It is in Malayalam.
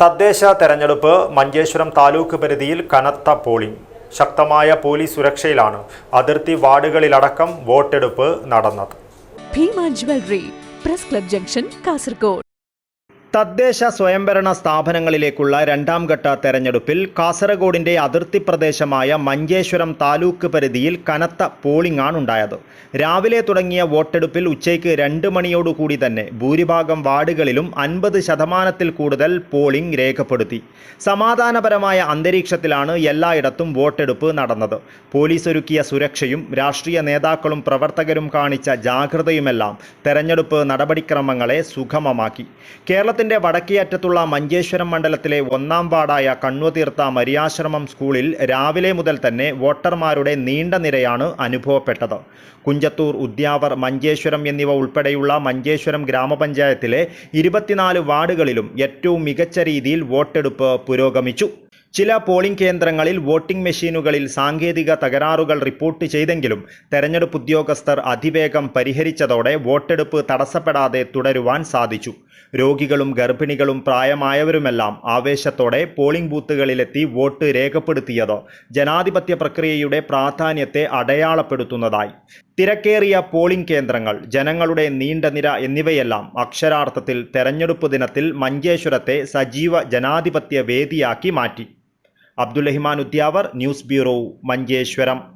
തദ്ദേശ തെരഞ്ഞെടുപ്പ് മഞ്ചേശ്വരം താലൂക്ക് പരിധിയിൽ കനത്ത പോളിംഗ്. ശക്തമായ പോലീസ് സുരക്ഷയിലാണ് അതിർത്തി വാർഡുകളിലടക്കം വോട്ടെടുപ്പ് നടന്നത്. Bhima jewellery press club junction Kasaragod. തദ്ദേശ സ്വയംഭരണ സ്ഥാപനങ്ങളിലേക്കുള്ള രണ്ടാം ഘട്ട തെരഞ്ഞെടുപ്പിൽ കാസർഗോഡിന്റെ അതിർത്തി പ്രദേശമായ മഞ്ചേശ്വരം താലൂക്ക് പരിധിയിൽ കനത്ത പോളിംഗാണ് ഉണ്ടായത്. രാവിലെ തുടങ്ങിയ വോട്ടെടുപ്പിൽ ഉച്ചയ്ക്ക് രണ്ട് മണിയോടുകൂടി തന്നെ ഭൂരിഭാഗം വാർഡുകളിലും അൻപത് ശതമാനത്തിൽ കൂടുതൽ പോളിംഗ് രേഖപ്പെടുത്തി. സമാധാനപരമായ അന്തരീക്ഷത്തിലാണ് എല്ലായിടത്തും വോട്ടെടുപ്പ് നടന്നത്. പോലീസ് ഒരുക്കിയ സുരക്ഷയും രാഷ്ട്രീയ നേതാക്കളും പ്രവർത്തകരും കാണിച്ച ജാഗ്രതയുമെല്ലാം തെരഞ്ഞെടുപ്പ് നടപടിക്രമങ്ങളെ സുഗമമാക്കി. കേരളത്തിന്റെ വടക്കേ അറ്റത്തുള്ള മഞ്ചേശ്വരം മണ്ഡലത്തിലെ ഒന്നാം വാർഡായ കണ്ണുതീർത്ത മരിയാശ്രമം സ്കൂളിൽ രാവിലെ മുതൽ തന്നെ വോട്ടർമാരുടെ നീണ്ട നിരയാണ് അനുഭവപ്പെട്ടത്. കുഞ്ചത്തൂർ ഉദ്യാവർ മഞ്ചേശ്വരം എന്നിവ ഉൾപ്പെടെയുള്ള മഞ്ചേശ്വരം ഗ്രാമപഞ്ചായത്തിലെ ഇരുപത്തിനാല് വാർഡുകളിലും ഏറ്റവും മികച്ച രീതിയിൽ വോട്ടെടുപ്പ് പുരോഗമിച്ചു. ചില പോളിംഗ് കേന്ദ്രങ്ങളിൽ വോട്ടിംഗ് മെഷീനുകളിൽ സാങ്കേതിക തകരാറുകൾ റിപ്പോർട്ട് ചെയ്തെങ്കിലും തെരഞ്ഞെടുപ്പ് ഉദ്യോഗസ്ഥർ അതിവേഗം പരിഹരിച്ചതോടെ വോട്ടെടുപ്പ് തടസ്സപ്പെടാതെ തുടരുവാൻ സാധിച്ചു. രോഗികളും ഗർഭിണികളും പ്രായമായവരുമെല്ലാം ആവേശത്തോടെ പോളിംഗ് ബൂത്തുകളിലെത്തി വോട്ട് രേഖപ്പെടുത്തിയത് ജനാധിപത്യ പ്രക്രിയയുടെ പ്രാധാന്യത്തെ അടയാളപ്പെടുത്തുന്നതായി. തിരക്കേറിയ പോളിംഗ് കേന്ദ്രങ്ങൾ ജനങ്ങളുടെ നീണ്ട നിര എന്നിവയെല്ലാം അക്ഷരാർത്ഥത്തിൽ തെരഞ്ഞെടുപ്പ് ദിനത്തിൽ മഞ്ചേശ്വരത്തെ സജീവ ജനാധിപത്യ വേദിയാക്കി മാറ്റി. Abdul Rahiman Udyavar news bureau Manjeshwaram.